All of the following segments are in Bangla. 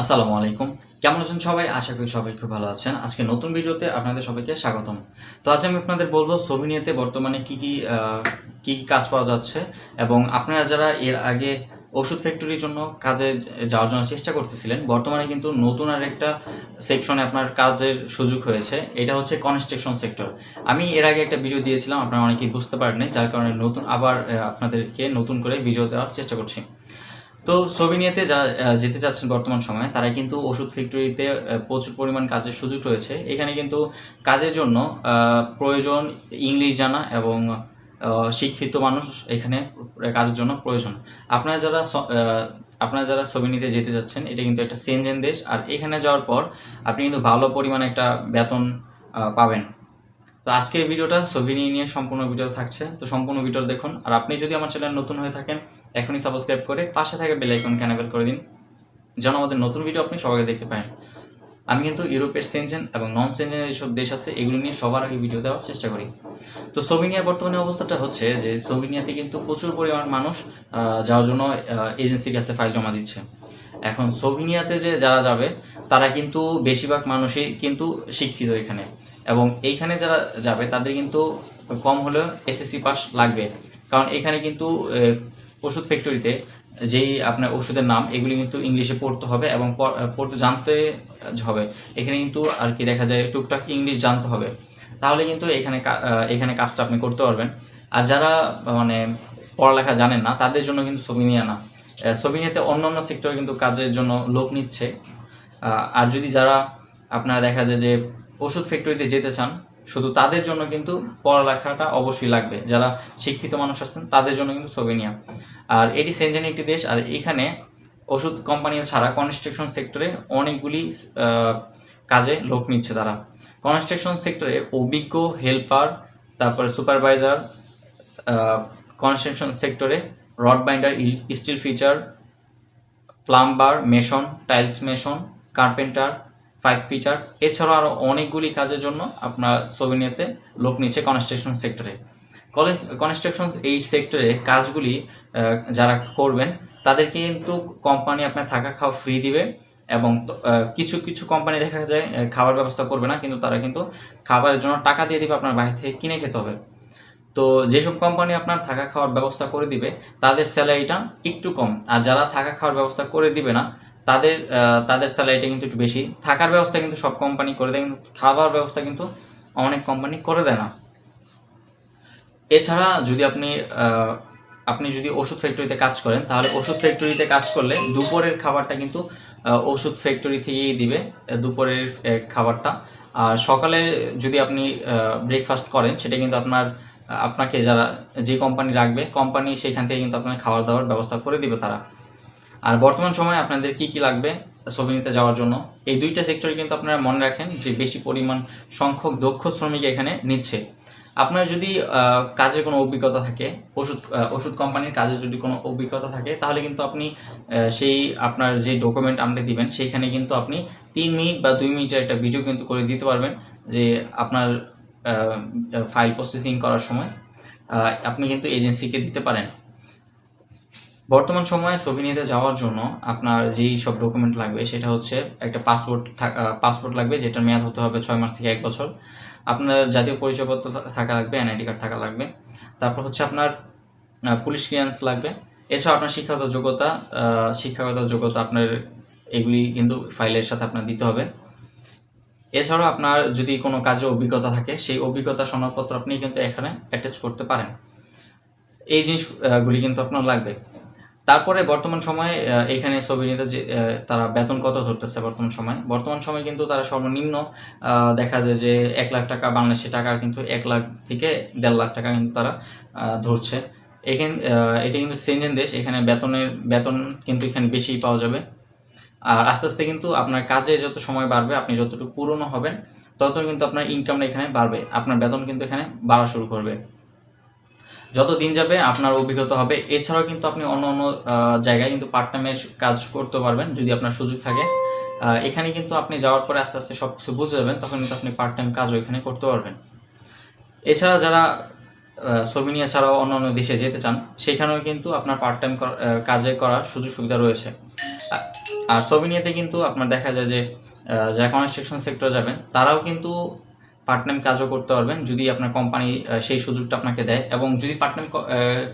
আসসালামু আলাইকুম। কেমন আছেন সবাই? আশা করি সবাই খুব ভালো আছেন। আজকে নতুন ভিডিওতে আপনাদের সবাইকে স্বাগতম। তো আজ আমি আপনাদের বলব সোভিনিয়াতে বর্তমানে কি কি কি কাজ পাওয়া যাচ্ছে এবং আপনারা যারা এর আগে ওষুধ ফ্যাক্টরির জন্য কাজে যাওয়ার জন্য চেষ্টা করতেছিলেন, বর্তমানে কিন্তু নতুন আর একটা সেকশনে আপনার কাজের সুযোগ হয়েছে। এটা হচ্ছে কনস্ট্রাকশন সেক্টর আমি এর আগে একটা ভিডিও দিয়েছিলাম, আপনারা অনেকেই বুঝতে পারেননি, যার কারণে নতুন, আবার আপনাদেরকে নতুন করে ভিডিও দেওয়ার চেষ্টা করছি। তো সোভিনিয়াতে আহ, যেতে চাচ্ছেন বর্তমান সময়ে তারা কিন্তু ওষুধ ফ্যাক্টরিতে প্রচুর পরিমাণ কাজের সুযোগ রয়েছে। এখানে কিন্তু কাজের জন্য প্রয়োজন ইংলিশ জানা এবং শিক্ষিত মানুষ এখানে কাজের জন্য প্রয়োজন। আপনারা যারা আপনারা যারা সোভিনিতে যেতে যাচ্ছেন এটা কিন্তু একটা সেনজেন দেশ। আর এখানে যাওয়ার পর আপনি কিন্তু ভালো পরিমাণে একটা বেতন পাবেন। তো আজকের ভিডিওটা সোভিনি নিয়ে সম্পূর্ণ ভিডিও থাকছে। তো সম্পূর্ণ ভিডিও দেখুন। আর আপনি যদি আমার চ্যানেল নতুন হয়ে থাকেন, এখনই সাবস্ক্রাইব করে পাশে থাকা বেল আইকন ক্যানেবেল করে দিন। যেন আমাদের নতুন ভিডিও আপনি সবাইকে দেখতে পারেন আমি কিন্তু ইউরোপের সেনজেন এবং নন সেনজেনের যেসব দেশ আছে, এগুলো নিয়ে সবার আগে ভিডিও দেওয়ার চেষ্টা করি। তো সোভিনিয়ার বর্তমানে অবস্থাটা হচ্ছে যে সোভিনিয়াতে কিন্তু প্রচুর পরিমাণ মানুষ যাওয়ার জন্য এজেন্সির কাছে ফাইল জমা দিচ্ছে। এখন সোভিনিয়াতে যে যারা যাবে, তারা কিন্তু বেশিরভাগ মানুষই কিন্তু শিক্ষিত এখানে। এবং এইখানে যারা যাবে, তাদের কিন্তু কম হলেও এসএসসি পাস লাগবে। কারণ এখানে কিন্তু ওষুধ ফ্যাক্টরিতে যেই আপনার ওষুধের নাম, এগুলি কিন্তু ইংলিশে পড়তে হবে এবং পড়তে জানতে হবে। এখানে কিন্তু আর কি দেখা যায়, টুকটাক ইংলিশ জানতে হবে। তাহলে কিন্তু এখানে এখানে কাজটা আপনি করতে পারবেন। আর যারা মানে পড়ালেখা জানেন না, তাদের জন্য কিন্তু সোভিনিয়া না। সোভিনিয়াতে অন্য অন্য সেক্টরে কিন্তু কাজের জন্য লোক নিচ্ছে। আর যদি যারা, আপনারা দেখা যায় যে ওষুধ ফ্যাক্টরিতে যেতে চান, শুধু তাদের জন্য কিন্তু পড়ালেখাটা অবশ্যই লাগবে। যারা শিক্ষিত মানুষ আছেন, তাদের জন্য কিন্তু সোভেনিয়া আর এটি সেনজেন একটি দেশ, আর এখানে ওষুধ কোম্পানি ছাড়া কনস্ট্রাকশন সেক্টরে অনেকগুলি কাজে লোক নিচ্ছে তারা। কনস্ট্রাকশন সেক্টরে অভিজ্ঞ হেল্পার তারপরে সুপারভাইজার কনস্ট্রাকশন সেক্টরে rod binder steel fixer plumber mason tiles mason carpenter five fitter এছাড়াও আরও অনেকগুলি কাজের জন্য আপনার সোভিনিয়াতে লোক নিচ্ছে কনস্ট্রাকশন সেক্টরে কলেজ কনস্ট্রাকশন এই সেক্টরে কাজগুলি যারা করবেন তাদেরকে কিন্তু কোম্পানি আপনার থাকা খাওয়া ফ্রি দিবে এবং কিছু কিছু কোম্পানি দেখা যায় খাবার ব্যবস্থা করবে না, কিন্তু তারা কিন্তু খাবারের জন্য টাকা দিয়ে দিবে আপনার বাইরে থেকে কিনে খেতে হবে। তো যেসব কোম্পানি আপনার থাকা খাওয়ার ব্যবস্থা করে দিবে, তাদের স্যালারিটা একটু কম। আর যারা থাকা খাওয়ার ব্যবস্থা করে দিবে না তাদের তাদের স্যালারিটা কিন্তু একটু বেশি। থাকার ব্যবস্থা কিন্তু সব কোম্পানি করে দেয়, কিন্তু খাবার ব্যবস্থা কিন্তু অনেক কোম্পানি করে দেয় না। এছাড়া যদি আপনি আপনি যদি ওষুধ ফ্যাক্টরিতে কাজ করেন, তাহলে ওষুধ ফ্যাক্টরিতে কাজ করলে দুপুরের খাবারটা কিন্তু ওষুধ ফ্যাক্টরি থেকেই দিবে দুপুরের খাবারটা। আর সকালে যদি আপনি ব্রেকফাস্ট করেন, সেটা কিন্তু আপনার, আপনাকে যারা যে কোম্পানি রাখবে কোম্পানি সেখান থেকে কিন্তু আপনার খাওয়ার দাওয়ার ব্যবস্থা করে দিবে তারা। আর বর্তমান সময়ে আপনাদের কি কি লাগবে সোভিনিতে যাওয়ার জন্য? এই দুইটা সেক্টরে কিন্তু আপনারা মনে রাখেন যে বেশি পরিমাণ সংখ্যক দক্ষ শ্রমিক এখানে নিচ্ছে। আপনার যদি কাজের কোনো অভিজ্ঞতা থাকে, ওষুধ ওষুধ কোম্পানির কাজের যদি কোনো অভিজ্ঞতা থাকে, তাহলে কিন্তু আপনি সেই আপনার যে ডকুমেন্ট আপনি দিবেন সেইখানে কিন্তু আপনি তিন মিনিট বা দুই মিনিটের একটা ভিডিও কিন্তু করে দিতে পারবেন যে আপনার ফাইল প্রসেসিং করার সময়। আপনি কিন্তু এজেন্সিকে দিতে পারেন। বর্তমান সময়ে সোভিনিয়াতে যাওয়ার জন্য আপনার যেই সব ডকুমেন্ট লাগবে, সেটা হচ্ছে একটা পাসপোর্ট পাসপোর্ট লাগবে, যেটার মেয়াদ হতে হবে ছয় মাস থেকে এক বছর। আপনার জাতীয় পরিচয়পত্র থাকা লাগবে এনআইডি কার্ড থাকা লাগবে। তারপর হচ্ছে আপনার পুলিশ ক্লিয়ারেন্স লাগবে। এছাড়াও আপনার শিক্ষাগত যোগ্যতা শিক্ষাগত যোগ্যতা আপনার এগুলি কিন্তু ফাইলের সাথে আপনার দিতে হবে। এছাড়াও আপনার যদি কোনো কাজের অভিজ্ঞতা থাকে, সেই অভিজ্ঞতা সনদপত্র আপনি কিন্তু এখানে অ্যাটাচ করতে পারেন। এই জিনিসগুলি কিন্তু আপনার লাগবে। তারপরে বর্তমান সময়ে আহ, ছবি নিতে যে তারা বেতন কত ধরতেছে বর্তমান সময়? বর্তমান সময়ে কিন্তু তারা সর্বনিম্ন দেখা যায় যে এক লাখ টাকা বাংলাদেশি টাকা কিন্তু এক লাখ থেকে দেড় লাখ টাকা কিন্তু তারা ধরছে। এখানে এটা কিন্তু সেনজেন দেশ এখানে বেতনের বেতন কিন্তু এখানে বেশি পাওয়া যাবে। আর আস্তে আস্তে কিন্তু আপনার কাজে যত সময় বাড়বে আপনি যতটুকু পুরনো হবেন তত কিন্তু আপনার ইনকামটা এখানে বাড়বে। আপনার বেতন কিন্তু এখানে বাড়া শুরু করবে। যত দিন যাবে আপনার অভিজ্ঞতা হবে। এছাড়াও কিন্তু আপনি অন্য অন্য জায়গায় কিন্তু পার্ট টাইমের কাজ করতে পারবেন, যদি আপনার সুযোগ থাকে। এখানে কিন্তু আপনি যাওয়ার পরে আস্তে আস্তে সব কিছু বুঝে যাবেন, তখন কিন্তু আপনি পার্ট টাইম কাজও এখানে করতে পারবেন। এছাড়া যারা সোভিনিয়া ছাড়াও অন্য অন্য দেশে যেতে চান, সেখানেও কিন্তু আপনার পার্ট টাইম কাজে করার সুযোগ সুবিধা রয়েছে। আর সোভিনিয়াতে কিন্তু আপনার দেখা যায় যে যারা কনস্ট্রাকশন সেক্টর যাবেন, তারাও কিন্তু পার্ট টাইম কাজও করতে পারবেন, যদি আপনার কোম্পানি সেই সুযোগটা আপনাকে দেয় এবং যদি পার্ট টাইম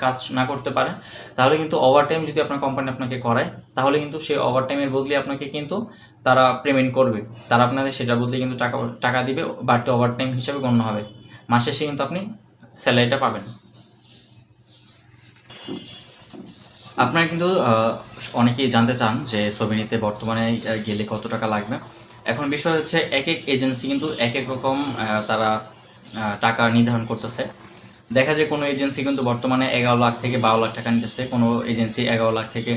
কাজ না করতে পারেন, তাহলে কিন্তু ওভার টাইম যদি আপনার কোম্পানি আপনাকে করায়, তাহলে কিন্তু সেই ওভার টাইমের বদলে আপনাকে কিন্তু তারা পেমেন্ট করবে। তারা আপনাদের সেটার বদলে কিন্তু টাকা টাকা দিবে, বাড়তি ওভার টাইম হিসাবে গণ্য হবে। মাসে শেষে কিন্তু আপনি স্যালারিটা পাবেন। আপনারা কিন্তু অনেকেই জানতে চান যে সোভিনিতে বর্তমানে গেলে কত টাকা লাগবে। এখন বিষয় হচ্ছে এক এক এজেন্সি কিন্তু এক এক রকম তারা টাকা নির্ধারণ করতেছে। দেখা যায় কোনো এজেন্সি কিন্তু বর্তমানে এগারো লাখ থেকে বারো লাখ টাকা নিতেছে, কোনো এজেন্সি এগারো লাখ থেকে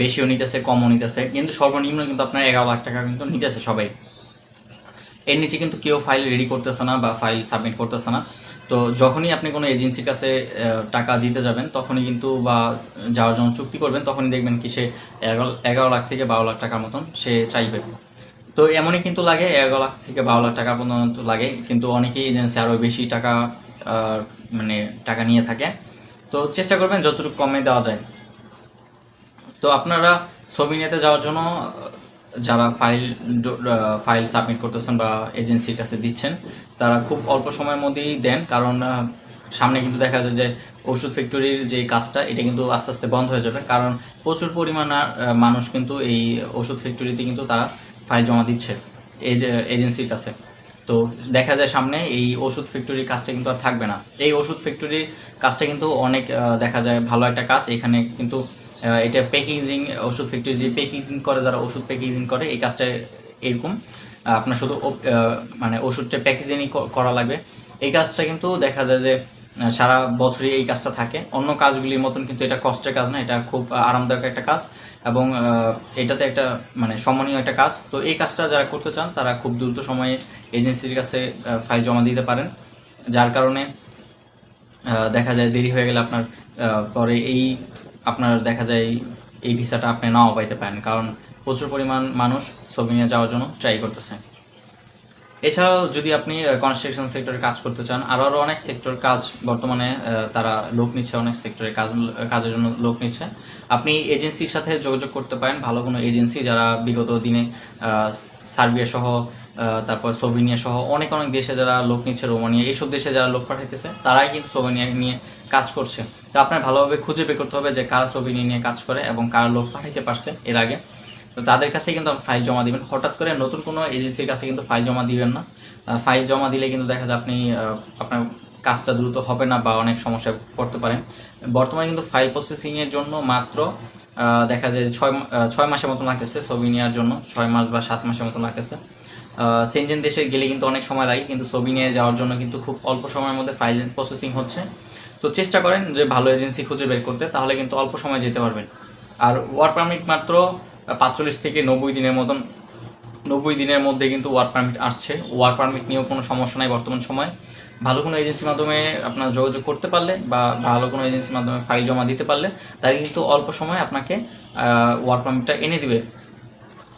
বেশিও নিতেছে, কমও নিতেছে। কিন্তু সর্বনিম্ন কিন্তু আপনার এগারো লাখ টাকা কিন্তু নিতেছে সবাই। এর নিচে কিন্তু কেউ ফাইল রেডি করতেছে না বা ফাইল সাবমিট করতেছে না। তো যখনই আপনি কোনো এজেন্সির কাছে টাকা দিতে যাবেন, তখনই কিন্তু বা যাওয়ার জন্য চুক্তি করবেন, তখনই দেখবেন কি সে এগারো লাখ থেকে বারো লাখ টাকার মতন সে চাইবে। তো এমনই কিন্তু লাগে, এগারো লাখ থেকে বারো লাখ টাকা পর্যন্ত লাগে, কিন্তু অনেকেই এজেন্সি আরও বেশি টাকা মানে টাকা নিয়ে থাকে। তো চেষ্টা করবেন যতটুকু কমে দেওয়া যায়। তো আপনারা ছবি নিতে যাওয়ার জন্য যারা ফাইল ফাইল সাবমিট করতেছেন বা এজেন্সির কাছে দিচ্ছেন, তারা খুব অল্প সময়ের মধ্যেই দেন, কারণ সামনে কিন্তু দেখা যায় যে ওষুধ ফ্যাক্টরির যে কাজটা, এটা কিন্তু আস্তে আস্তে বন্ধ হয়ে যাবে, কারণ প্রচুর পরিমাণ মানুষ কিন্তু এই ওষুধ ফ্যাক্টরিতে কিন্তু তারা ফাইল জমা দিচ্ছে এজেন্সির কাছে। তো দেখা যায় সামনে এই ওষুধ ফ্যাক্টরির কাজটা কিন্তু আর থাকবে না। এই ওষুধ ফ্যাক্টরির কাজটা কিন্তু অনেক দেখা যায় ভালো একটা কাজ, এখানে কিন্তু এটা প্যাকেজিং ওষুধ ফ্যাক্টরি যে প্যাকেজিং করে, যারা ওষুধ প্যাকেজিং করে, এই কাজটা এরকম। আপনার শুধু মানে ওষুধটা প্যাকেজিংই করা লাগবে। এই কাজটা কিন্তু দেখা যায় যে সারা বছরই এই কাজটা থাকে। অন্য কাজগুলির মতন কিন্তু এটা কষ্টের কাজ না, এটা খুব আরামদায়ক একটা কাজ এবং এটাতে একটা মানে সম্মানীয় একটা কাজ। তো এই কাজটা যারা করতে চান, তারা খুব দ্রুত সময়ে এজেন্সির কাছে ফাইল জমা দিতে পারেন। যার কারণে দেখা যায় দেরি হয়ে গেলে আপনার পরে এই আপনার দেখা যায় এই ভিসাটা আপনি নাও পাইতে পারেন, কারণ প্রচুর পরিমাণ মানুষ ছবি নিয়ে যাওয়ার জন্য ট্রাই করতেছে। এছাড়াও যদি আপনি কনস্ট্রাকশন সেক্টরে কাজ করতে চান আরও আরও অনেক সেক্টর কাজ বর্তমানে তারা লোক নিচ্ছে, অনেক সেক্টরে কাজ, কাজের জন্য লোক নিচ্ছে। আপনি এজেন্সির সাথে যোগাযোগ করতে পারেন, ভালো কোনো এজেন্সি যারা বিগত দিনে সার্বিয়া সহ তারপর সোভিনিয়া সহ অনেক অনেক দেশে যারা লোক নিচ্ছে, রোমানিয়া, এইসব দেশে যারা লোক পাঠাইতেছে, তারাই কিন্তু সোভিনিয়া নিয়ে কাজ করছে। তো আপনার ভালোভাবে খুঁজে বের করতে হবে যে কারা ছবি নিয়ে কাজ করে এবং কারা লোক পাঠাইতে পারছে এর আগে। তো তাদের কাছে কিন্তু ফাইল জমা দিবেন। হঠাৎ করে নতুন কোনো এজেন্সির কাছে কিন্তু ফাইল জমা দিবেন না। ফাইল জমা দিলে কিন্তু দেখা যায় আপনি আপনার কাজটা দ্রুত হবে না বা অনেক সমস্যায় পড়তে পারেন। বর্তমানে কিন্তু ফাইল প্রসেসিংয়ের জন্য মাত্র দেখা যায় ছয় ছয় মাসের মতন লাগতেছে ছবি নেওয়ার জন্য। ছয় মাস বা সাত মাসের মতন লাগতেছে। সেনজেন দেশে গেলে কিন্তু অনেক সময় লাগে, কিন্তু ছবি নিয়ে যাওয়ার জন্য কিন্তু খুব অল্প সময়ের মধ্যে ফাইল প্রসেসিং হচ্ছে। তো চেষ্টা করেন যে ভালো এজেন্সি খুঁজে বের করতে, তাহলে কিন্তু অল্প সময় যেতে পারবেন। আর ওয়ার্ক পারমিট মাত্র পাঁচচল্লিশ থেকে নব্বই দিনের মতন, নব্বই দিনের মধ্যে কিন্তু ওয়ার্ক পারমিট আসছে। ওয়ার্ক পারমিট নিয়েও কোনো সমস্যা নাই বর্তমান সময়। ভালো কোনো এজেন্সির মাধ্যমে আপনার যোগাযোগ করতে পারলে বা ভালো কোনো এজেন্সির মাধ্যমে ফাইল জমা দিতে পারলে তারা কিন্তু অল্প সময় আপনাকে ওয়ার্ক পারমিটটা এনে দিবে।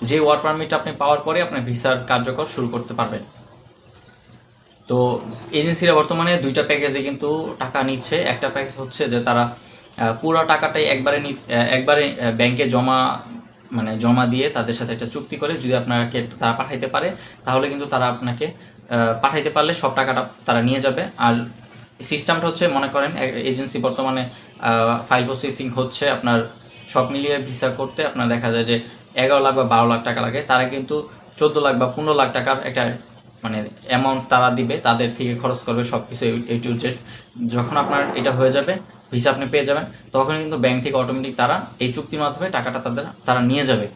যে ওয়ার্ক পারমিট আপনি পাওয়ার পরে আপনার ভিসার কার্যকর শুরু করতে পারবেন। তো এজেন্সিরা বর্তমানে দুইটা প্যাকেজে কিন্তু টাকা নিচ্ছে। একটা প্যাকেজ হচ্ছে যে তারা পুরো টাকাটাই একবারে একবারে ব্যাংকে জমা মানে জমা দিয়ে তাদের সাথে একটা চুক্তি করে যদি আপনাকে তারা পাঠাইতে পারে, তাহলে কিন্তু তারা আপনাকে পাঠাইতে পারলে সব টাকাটা তারা নিয়ে যাবে। আর সিস্টেমটা হচ্ছে, মনে করেন এজেন্সি বর্তমানে ফাইল প্রসেসিং হচ্ছে আপনার, সব মিলিয়ে ভিসা করতে আপনার দেখা যায় যে এগারো লাখ বা বারো লাখ টাকা লাগে। তারা কিন্তু চোদ্দ লাখ বা পনেরো লাখ টাকার একটা মানে অ্যামাউন্ট তারা দিবে, তাদের থেকে খরচ করবে সব কিছু এ টু জেড যখন আপনার এটা হয়ে যাবে ভিসা আপনি পেয়ে যাবেন তখন কিন্তু ব্যাংক থেকে অটোমেটিক তারা এই চুক্তির মাধ্যমে টাকাটা তাদের, তারা নিয়ে যাবে।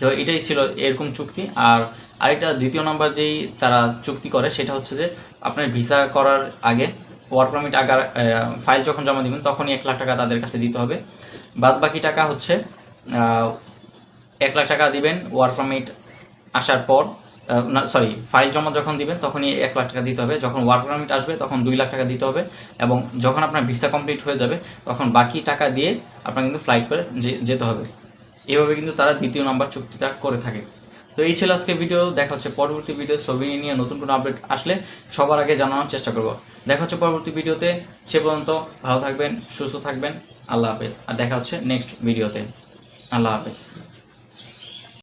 তো এটাই ছিল এরকম চুক্তি। আর আরেকটা দ্বিতীয় নম্বর যেই তারা চুক্তি করে, সেটা হচ্ছে যে আপনার ভিসা করার আগে ওয়ার্ক পারমিট আগার ফাইল যখন জমা দিবেন, তখনই এক লাখ টাকা তাদের কাছে দিতে হবে। বাদ বাকি টাকা হচ্ছে এক লাখ টাকা দিবেন ওয়ার্ক পারমিট আসার পর। না সরি ফাইল জমা যখন দিবেন তখনই এক লাখ টাকা দিতে হবে। যখন ওয়ার্ক পারমিট আসবে তখন দুই লাখ টাকা দিতে হবে এবং যখন আপনার ভিসা কমপ্লিট হয়ে যাবে তখন বাকি টাকা দিয়ে আপনার কিন্তু ফ্লাইট করে যেতে হবে। এভাবে কিন্তু তারা দ্বিতীয় নাম্বার চুক্তিটা করে থাকে। তো এই ছিল আজকে ভিডিও দেখা হচ্ছে পরবর্তী ভিডিও ছবি নিয়ে নতুন কোনো আপডেট আসলে সবার আগে জানানোর চেষ্টা করব। দেখা হচ্ছে পরবর্তী ভিডিওতে সে পর্যন্ত ভালো থাকবেন, সুস্থ থাকবেন। আল্লাহ হাফেজ। আর দেখা হচ্ছে নেক্সট ভিডিওতে আল্লাহ হাফেজ।